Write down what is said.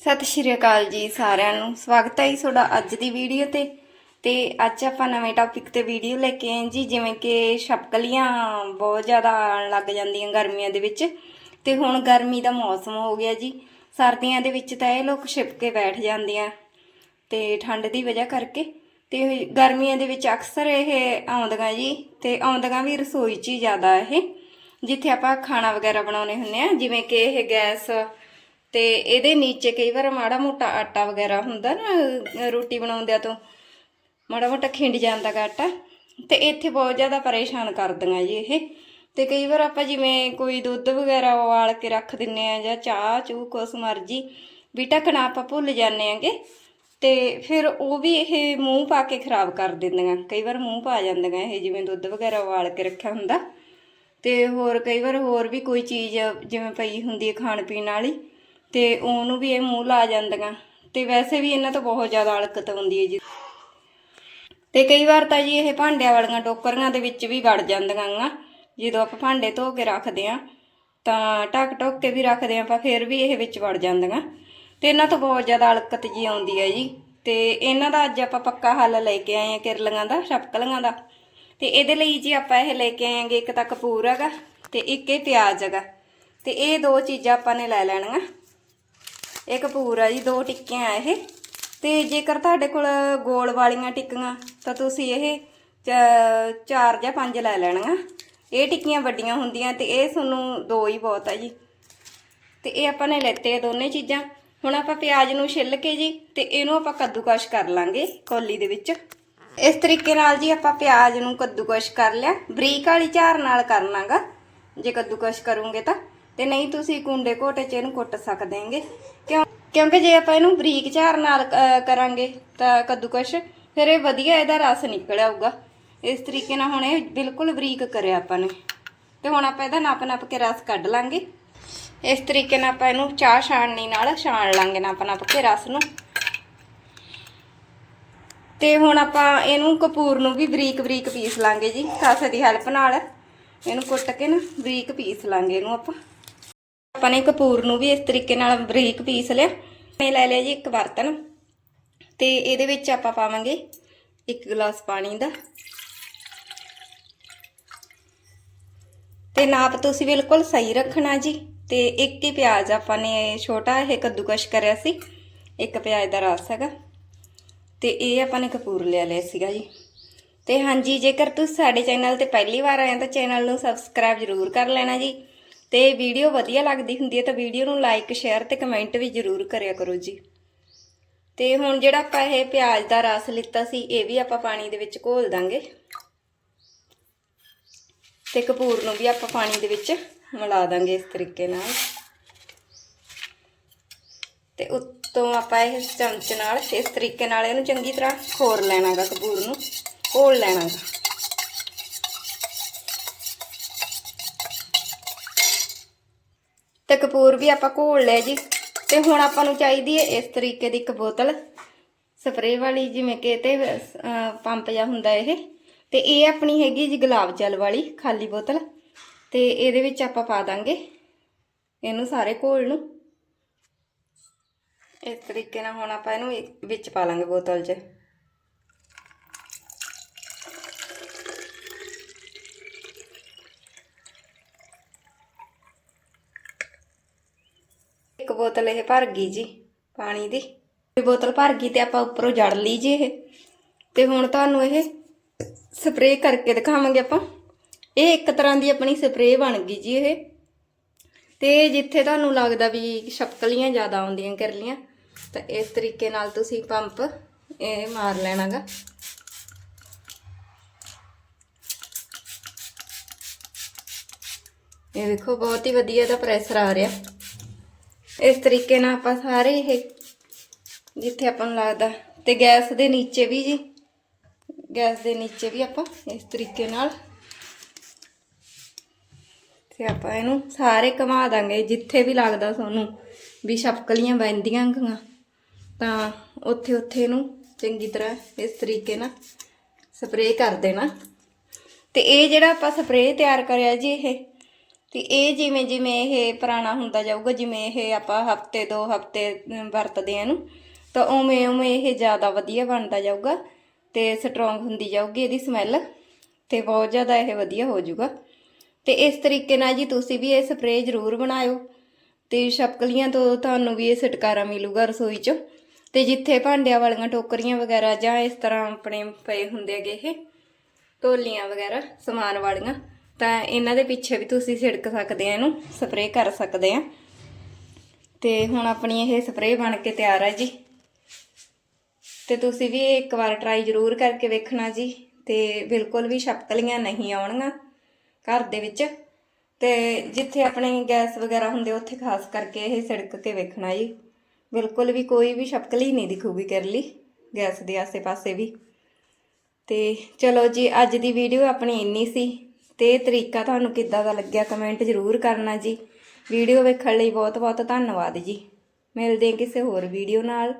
ਸਤਿ ਸ਼੍ਰੀ ਅਕਾਲ ਜੀ ਸਾਰਿਆਂ ਨੂੰ। ਸਵਾਗਤ ਹੈ ਜੀ ਤੁਹਾਡਾ ਅੱਜ ਦੀ ਵੀਡੀਓ ਤੇ। ਤੇ ਅੱਜ ਆਪਾਂ ਨਵੇਂ ਟੌਪਿਕ ਤੇ ਵੀਡੀਓ ਲੈ ਕੇ ਆਏ ਜੀ, ਜਿਵੇਂ ਕਿ ਛਪਕਲੀਆਂ ਬਹੁਤ ਜ਼ਿਆਦਾ ਆਉਣ ਲੱਗ ਜਾਂਦੀਆਂ ਗਰਮੀਆਂ ਦੇ ਵਿੱਚ। ਤੇ ਹੁਣ ਗਰਮੀ ਦਾ ਮੌਸਮ ਹੋ ਗਿਆ ਜੀ। ਸਰਦੀਆਂ ਦੇ ਵਿੱਚ ਤਾਂ ਇਹ ਲੋਕ ਛਿਪ ਕੇ ਬੈਠ ਜਾਂਦੇ ਆ ਤੇ ਠੰਡ ਦੀ ਵਜ੍ਹਾ ਕਰਕੇ। ਤੇ ਗਰਮੀਆਂ ਦੇ ਵਿੱਚ ਅਕਸਰ ਇਹ ਆਉਂਦੀਆਂ ਜੀ। ਤੇ ਆਉਂਦੀਆਂ ਵੀ ਰਸੋਈ 'ਚ ਹੀ ਜ਼ਿਆਦਾ ਇਹ। ਜਿੱਥੇ ਆਪਾਂ ਖਾਣਾ ਵਗੈਰਾ ਬਣਾਉਨੇ ਹੁੰਨੇ ਆ ਜਿਵੇਂ ਕਿ ਇਹ ਗੈਸ ਤੇ ਇਹਦੇ ਨੀਚੇ ਕਈ ਵਾਰ ਮਾੜਾ ਮੋਟਾ ਆਟਾ ਵਗੈਰਾ ਹੁੰਦਾ ਨਾ ਰੋਟੀ ਬਣਾਉਂਦਿਆਂ ਤੋਂ, ਮਾੜਾ ਮੋਟਾ ਖਿੰਡ ਜਾਂਦਾ ਗਾ ਆਟਾ, ਤੇ ਇੱਥੇ ਬਹੁਤ ਜ਼ਿਆਦਾ ਪਰੇਸ਼ਾਨ ਕਰਦੀਆਂ ਜੀ ਇਹ। ਤੇ ਕਈ ਵਾਰ ਆਪਾਂ ਜਿਵੇਂ ਕੋਈ ਦੁੱਧ ਵਗੈਰਾ ਉਬਾਲ ਕੇ ਰੱਖ ਦਿੰਨੇ ਆ ਜਾਂ ਚਾਹ ਚੂ ਕੁਛ ਮਰਜ਼ੀ, ਵੀ ਢੱਕਣਾ ਆਪਾਂ ਭੁੱਲ ਜਾਂਦੇ ਆਂਗੇ। ਤੇ ਫਿਰ ਉਹ ਵੀ ਇਹ ਮੂੰਹ ਪਾ ਕੇ ਖਰਾਬ ਕਰ ਦਿੰਦੀਆਂ। ਕਈ ਵਾਰ ਮੂੰਹ ਪਾ ਜਾਂਦੀਆਂ ਇਹ ਜਿਵੇਂ ਦੁੱਧ ਵਗੈਰਾ ਉਬਾਲ ਕੇ ਰੱਖਿਆ ਹੁੰਦਾ। ਤੇ ਹੋਰ ਕਈ ਵਾਰ ਹੋਰ ਵੀ ਕੋਈ ਚੀਜ਼ ਜਿਵੇਂ ਪਈ ਹੁੰਦੀ ਹੈ ਖਾਣ ਪੀਣ ਵਾਲੀ ਤੇ ਉਹਨੂੰ ਵੀ ਇਹ ਮੂੰਹ ਲਾ ਜਾਂਦੀਆਂ। ਤੇ ਵੈਸੇ ਵੀ ਇਹਨਾਂ ਤੋਂ ਬਹੁਤ ਜ਼ਿਆਦਾ ਅਲਕਤ ਆਉਂਦੀ ਹੈ ਜੀ। ਤੇ ਕਈ ਵਾਰ ਤਾਂ ਜੀ ਇਹ ਭਾਂਡਿਆਂ ਵਾਲੀਆਂ ਟੋਕਰੀਆਂ ਦੇ ਵਿੱਚ ਵੀ ਵੜ ਜਾਂਦੀਆਂ ਗਾ। ਜਦੋਂ ਆਪਾਂ ਭਾਂਡੇ ਧੋ ਕੇ ਰੱਖਦੇ ਆ ਤਾਂ ਢੱਕ ਢੁੱਕ ਕੇ ਵੀ ਰੱਖਦੇ ਆ ਆਪਾਂ ਫਿਰ ਵੀ ਇਹ ਵਿੱਚ ਵੜ ਜਾਂਦੀਆਂ। ਤੇ ਇਹਨਾਂ ਤੋਂ ਬਹੁਤ ਜ਼ਿਆਦਾ ਅਲਕਤ ਜੀ ਆਉਂਦੀ ਹੈ ਜੀ। ਤੇ ਇਹਨਾਂ ਦਾ ਅੱਜ ਆਪਾਂ ਪੱਕਾ ਹੱਲ ਲੈ ਕੇ ਆਏ ਆ ਕਿਰਲੀਆਂ ਦਾ, ਛਪਕਲੀਆਂ ਦਾ। ਤੇ ਇਹਦੇ ਲਈ ਜੀ ਆਪਾਂ ਇਹ ਲੈ ਕੇ ਆਏਗੇ ਇੱਕ ਤਾਂ ਕਪੂਰ ਹੈਗਾ ਤੇ ਇੱਕ ਇਹ ਪਿਆਜ਼ ਹੈਗਾ। ਤੇ ਇਹ ਦੋ ਚੀਜ਼ਾਂ ਆਪਾਂ ਨੇ ਲੈ ਲੈਣੀਆਂ। ਇਹ ਕਪੂਰ ਆ ਜੀ, ਦੋ ਟਿੱਕੀਆਂ ਆ ਇਹ। ਤੇ ਜੇਕਰ ਤੁਹਾਡੇ ਕੋਲ ਗੋਲ ਵਾਲੀਆਂ ਟਿੱਕੀਆਂ, ਤਾਂ ਤੁਸੀਂ ਇਹ ਚਾਰ ਜਾਂ ਪੰਜ ਲੈ ਲੈਣੀਆਂ। ਇਹ ਟਿੱਕੀਆਂ ਵੱਡੀਆਂ ਹੁੰਦੀਆਂ ਤੇ ਇਹ ਤੁਹਾਨੂੰ ਦੋ ਹੀ ਬਹੁਤ ਆ ਜੀ। ਤੇ ਇਹ ਆਪਾਂ ਨੇ ਲੈਤੇ ਆ ਦੋਨੇ ਚੀਜ਼ਾਂ। ਹੁਣ ਆਪਾਂ ਪਿਆਜ਼ ਨੂੰ ਛਿੱਲ ਕੇ ਜੀ, ਤੇ ਇਹਨੂੰ ਆਪਾਂ ਕੱਦੂਕਸ਼ ਕਰ ਲਾਂਗੇ ਕੌਲੀ ਦੇ ਵਿੱਚ। ਇਸ ਤਰੀਕੇ ਨਾਲ ਜੀ ਆਪਾਂ ਪਿਆਜ਼ ਨੂੰ ਕੱਦੂਕਸ਼ ਕਰ ਲਿਆ। ਬਰੀਕ ਵਾਲੀ ਝਾਰ ਨਾਲ ਕਰਨਾਗਾ। ਜੇ ਕੱਦੂਕਸ਼ ਕਰੋਗੇ ਤਾਂ। ਤੇ ਨਹੀਂ ਤੁਸੀਂ ਕੁੰਡੇ ਘੋਟੇ 'ਚ ਇਹਨੂੰ ਕੁੱਟ ਸਕਦੇਗੇ ਕਿਉਂ, ਕਿਉਂਕਿ ਜੇ ਆਪਾਂ ਇਹਨੂੰ ਬਰੀਕ ਝਾਰ ਨਾਲ ਕਰਾਂਗੇ ਤਾਂ ਕੱਦੂਕਸ਼, ਫਿਰ ਇਹ ਵਧੀਆ ਇਹਦਾ ਰਸ ਨਿਕਲ ਆਊਗਾ। ਇਸ ਤਰੀਕੇ ਨਾਲ ਹੁਣ ਇਹ ਬਿਲਕੁਲ ਬਰੀਕ ਕਰਿਆ ਆਪਾਂ ਨੇ। ਤੇ ਹੁਣ ਆਪਾਂ ਇਹਦਾ ਨਾਪ ਨੱਪ ਕੇ ਰਸ ਕੱਢ ਲਾਂਗੇ। ਇਸ ਤਰੀਕੇ ਨਾਲ ਆਪਾਂ ਇਹਨੂੰ ਚਾਹ ਛਾਣਨੀ ਨਾਲ ਛਾਣ ਲਾਂਗੇ ਨਾਪ ਨੱਪ ਕੇ ਰਸ ਨੂੰ। ਤੇ ਹੁਣ ਆਪਾਂ ਇਹਨੂੰ ਕਪੂਰ ਨੂੰ ਵੀ ਬਰੀਕ ਬਰੀਕ ਪੀਸ ਲਾਂਗੇ ਜੀ, ਕਾਸੇ ਦੀ ਹੈਲਪ ਨਾਲ। ਇਹਨੂੰ ਕੁੱਟ ਕੇ ਨਾ ਬਰੀਕ ਪੀਸ ਲਾਂਗੇ ਇਹਨੂੰ ਆਪਾਂ। ਆਪਾਂ ਨੇ ਕਪੂਰ ਨੂੰ ਵੀ ਇਸ ਤਰੀਕੇ ਨਾਲ ਬਰੀਕ ਪੀਸ ਲਿਆ। ਮੈਂ ਲੈ ਲਿਆ ਜੀ ਇੱਕ ਬਰਤਨ ਤੇ ਇਹਦੇ ਵਿੱਚ ਆਪਾਂ ਪਾਵਾਂਗੇ ਇੱਕ ਗਲਾਸ ਪਾਣੀ ਦਾ। ਤੇ ਨਾਪ ਤੁਸੀਂ ਬਿਲਕੁਲ ਸਹੀ ਰੱਖਣਾ ਜੀ। ਤੇ ਇੱਕ ਹੀ ਪਿਆਜ਼ ਆਪਾਂ ਨੇ ਛੋਟਾ ਇਹ ਕੱਦੂਕਸ਼ ਕਰਿਆ ਸੀ, ਇੱਕ ਪਿਆਜ਼ ਦਾ ਰਸ ਹੈਗਾ। ਤੇ ਇਹ ਆਪਾਂ ਨੇ ਕਪੂਰ ਲਿਆ ਲਿਆ ਸੀਗਾ ਜੀ। ਤੇ ਹਾਂਜੀ, ਜੇਕਰ ਤੁਸੀਂ ਸਾਡੇ ਚੈਨਲ ਤੇ ਪਹਿਲੀ ਵਾਰ ਆਏ ਹੋ ਤਾਂ ਚੈਨਲ ਨੂੰ ਸਬਸਕ੍ਰਾਈਬ ਜ਼ਰੂਰ ਕਰ ਲੈਣਾ ਜੀ। ਤੇ ਵੀਡੀਓ ਵਧੀਆ ਲੱਗਦੀ ਹੁੰਦੀ ਹੈ ਤਾਂ ਵੀਡੀਓ ਨੂੰ ਲਾਈਕ ਸ਼ੇਅਰ ਤੇ ਕਮੈਂਟ ਵੀ ਜ਼ਰੂਰ ਕਰਿਆ ਕਰੋ ਜੀ। ਤੇ ਹੁਣ ਜਿਹੜਾ ਆਪਾਂ ਇਹ ਪਿਆਜ਼ ਦਾ ਰਸ ਲਿੱਤਾ ਸੀ, ਇਹ ਵੀ ਆਪਾਂ ਪਾਣੀ ਦੇ ਵਿੱਚ ਘੋਲ ਦਾਂਗੇ। ਤੇ ਕਪੂਰ ਨੂੰ ਵੀ ਆਪਾਂ ਪਾਣੀ ਦੇ ਵਿੱਚ ਮਿਲਾ ਦਾਂਗੇ ਇਸ ਤਰੀਕੇ ਨਾਲ। ਤੇ ਉੱਤੋਂ ਆਪਾਂ ਇਹ ਚਮਚ ਨਾਲ, ਇਸ ਤਰੀਕੇ ਨਾਲ ਇਹਨੂੰ ਚੰਗੀ ਤਰ੍ਹਾਂ ਖੋਰ ਲੈਣਾਗਾ ਕਪੂਰ ਨੂੰ, ਘੋਲ ਲੈਣਾਗਾ। ਤੇ ਕਪੂਰ ਵੀ ਆਪਾਂ ਘੋਲ ਲਿਆ ਜੀ। ਤੇ ਹੁਣ ਆਪਾਂ ਨੂੰ ਚਾਹੀਦੀ ਹੈ ਇਸ ਤਰੀਕੇ ਦੀ ਇੱਕ ਬੋਤਲ। ਸਪਰੇਅ ਵਾਲੀ ਜਿਵੇਂ ਕਿ ਤੇ ਪੰਪ ਜਿਹਾ ਹੁੰਦਾ ਇਹ। ਤੇ ਇਹ ਆਪਣੀ ਹੈਗੀ ਜੀ ਗੁਲਾਬ ਜਲ ਵਾਲੀ ਖਾਲੀ ਬੋਤਲ। ਤੇ ਇਹਦੇ ਵਿੱਚ ਆਪਾਂ ਪਾ ਦਾਂਗੇ ਇਹਨੂੰ ਸਾਰੇ ਘੋਲ ਨੂੰ। ਇਸ ਤਰੀਕੇ ਨਾਲ ਹੁਣ ਆਪਾਂ ਇਹਨੂੰ ਵਿੱਚ ਪਾ ਲਾਂਗੇ ਬੋਤਲ 'ਚ। ਇੱਕ ਬੋਤਲ ਇਹ ਭਰ ਗਈ ਜੀ ਪਾਣੀ ਦੀ। ਬੋਤਲ ਭਰ ਗਈ ਤੇ ਆਪਾਂ ਉੱਪਰੋਂ ਜੜ ਲਈ ਜੀ ਇਹ। ਤੇ ਹੁਣ ਤੁਹਾਨੂੰ ਇਹ ਸਪਰੇਅ ਕਰਕੇ ਦਿਖਾਵਾਂਗੇ ਆਪਾਂ। ਇਹ ਇੱਕ ਤਰ੍ਹਾਂ ਦੀ ਆਪਣੀ ਸਪਰੇਅ ਬਣ ਗਈ ਜੀ ਇਹ। ਤੇ ਜਿੱਥੇ ਤੁਹਾਨੂੰ ਲੱਗਦਾ ਵੀ ਛਪਕਲੀਆਂ ਜ਼ਿਆਦਾ ਆਉਂਦੀਆਂ ਕਰਲੀਆਂ, ਤਾਂ ਇਸ ਤਰੀਕੇ ਨਾਲ ਤੁਸੀਂ ਪੰਪ ਇਹ ਮਾਰ ਲੈਣਾਗਾ। ਇਹ ਦੇਖੋ ਬਹੁਤ ਹੀ ਵਧੀਆ ਦਾ ਪ੍ਰੈਸ਼ਰ ਆ ਰਿਹਾ। ਇਸ ਤਰੀਕੇ ਨਾਲ ਆਪਾਂ ਸਾਰੇ ਇਹ ਜਿੱਥੇ ਆਪਾਂ ਨੂੰ ਲੱਗਦਾ। ਤੇ ਗੈਸ ਦੇ ਨੀਚੇ ਵੀ ਜੀ। ਗੈਸ ਦੇ ਨੀਚੇ ਵੀ ਆਪਾਂ ਇਸ ਤਰੀਕੇ ਨਾਲ। ਤੇ ਆਪਾਂ ਇਹਨੂੰ ਸਾਰੇ ਘੁਮਾ ਦਾਂਗੇ, ਜਿੱਥੇ ਵੀ ਲੱਗਦਾ ਤੁਹਾਨੂੰ ਵੀ ਛਪਕਲੀਆਂ ਬੈਂਦੀਆਂ ਗੀਆਂ, ਤਾਂ ਉੱਥੇ ਉੱਥੇ ਇਹਨੂੰ ਚੰਗੀ ਤਰ੍ਹਾਂ ਇਸ ਤਰੀਕੇ ਨਾਲ ਸਪਰੇਅ ਕਰ ਦੇਣਾ। ਤੇ ਇਹ ਜਿਹੜਾ ਆਪਾਂ ਸਪਰੇਅ ਤਿਆਰ ਕਰਿਆ ਜੀ ਇਹ ਤੇ ਇਹ ਜਿਵੇਂ ਜਿਵੇਂ ਇਹ ਪੁਰਾਣਾ ਹੁੰਦਾ ਜਾਊਗਾ, ਜਿਵੇਂ ਇਹ ਆਪਾਂ ਹਫ਼ਤੇ ਦੋ ਹਫ਼ਤੇ ਵਰਤਦੇ ਆ ਇਹਨੂੰ, ਤਾਂ ਉਵੇਂ ਉਵੇਂ ਇਹ ਜ਼ਿਆਦਾ ਵਧੀਆ ਬਣਦਾ ਜਾਊਗਾ ਤੇ ਸਟਰੋਂਗ ਹੁੰਦੀ ਜਾਊਗੀ ਇਹਦੀ ਸਮੈਲ ਤੇ ਬਹੁਤ ਜ਼ਿਆਦਾ ਇਹ ਵਧੀਆ ਹੋ ਜਾਊਗਾ। ਤੇ ਇਸ ਤਰੀਕੇ ਨਾਲ ਜੀ ਤੁਸੀਂ ਵੀ ਇਹ ਸਪਰੇਅ ਜ਼ਰੂਰ ਬਣਾਇਓ ਤੇ ਛਪਕਲੀਆਂ ਤੋਂ ਤੁਹਾਨੂੰ ਵੀ ਇਹ ਛੁਟਕਾਰਾ ਮਿਲੂਗਾ ਰਸੋਈ 'ਚ। ਤੇ ਜਿੱਥੇ ਭਾਂਡਿਆਂ ਵਾਲੀਆਂ ਟੋਕਰੀਆਂ ਵਗੈਰਾ ਜਾਂ ਇਸ ਤਰ੍ਹਾਂ ਆਪਣੇ ਪਏ ਹੁੰਦੇ ਹੈਗੇ ਇਹ ਢੋਲੀਆਂ ਵਗੈਰਾ, ਸਮਾਨ ਵਾਲੀਆਂ ਤਾਂ ਇਹਨਾਂ ਦੇ ਪਿੱਛੇ ਵੀ ਤੁਸੀਂ ਛਿੜਕ ਸਕਦੇ ਆ ਇਹਨੂੰ ਸਪਰੇਅ ਕਰ ਸਕਦੇ ਆ। ਤੇ ਹੁਣ ਆਪਣੀ ਇਹ ਸਪਰੇਅ ਬਣ ਕੇ ਤਿਆਰ ਹੈ ਜੀ। ਤੇ ਤੁਸੀਂ ਵੀ ਇਹ ਇੱਕ ਵਾਰ ਟਰਾਈ ਜ਼ਰੂਰ ਕਰਕੇ ਵੇਖਣਾ ਜੀ। ਤੇ ਬਿਲਕੁਲ ਵੀ ਛਪਕਲੀਆਂ ਨਹੀਂ ਆਉਣਗੀਆਂ ਘਰ ਦੇ ਵਿੱਚ। ਤੇ ਜਿੱਥੇ ਆਪਣੇ ਗੈਸ ਵਗੈਰਾ ਹੁੰਦੇ, ਉੱਥੇ ਖਾਸ ਕਰਕੇ ਇਹ ਛਿੜਕ ਕੇ ਵੇਖਣਾ ਜੀ। ਬਿਲਕੁਲ ਵੀ ਕੋਈ ਵੀ ਛਪਕਲੀ ਨਹੀਂ ਦਿਖੂਗੀ ਕਰਲੀ, ਗੈਸ ਦੇ ਆਸੇ-ਪਾਸੇ ਵੀ। ਤੇ ਚਲੋ ਜੀ, ਅੱਜ ਦੀ ਵੀਡੀਓ ਆਪਣੀ ਇੰਨੀ ਸੀ। ਤੇ ਇਹ ਤਰੀਕਾ ਤੁਹਾਨੂੰ ਕਿੱਦਾਂ ਦਾ ਲੱਗਿਆ ਕਮੈਂਟ ਜ਼ਰੂਰ ਕਰਨਾ ਜੀ। ਵੀਡੀਓ ਵੇਖਣ ਲਈ ਬਹੁਤ ਬਹੁਤ ਧੰਨਵਾਦ ਜੀ। ਮਿਲਦੇ ਹਾਂ ਕਿਸੇ ਹੋਰ ਵੀਡੀਓ ਨਾਲ।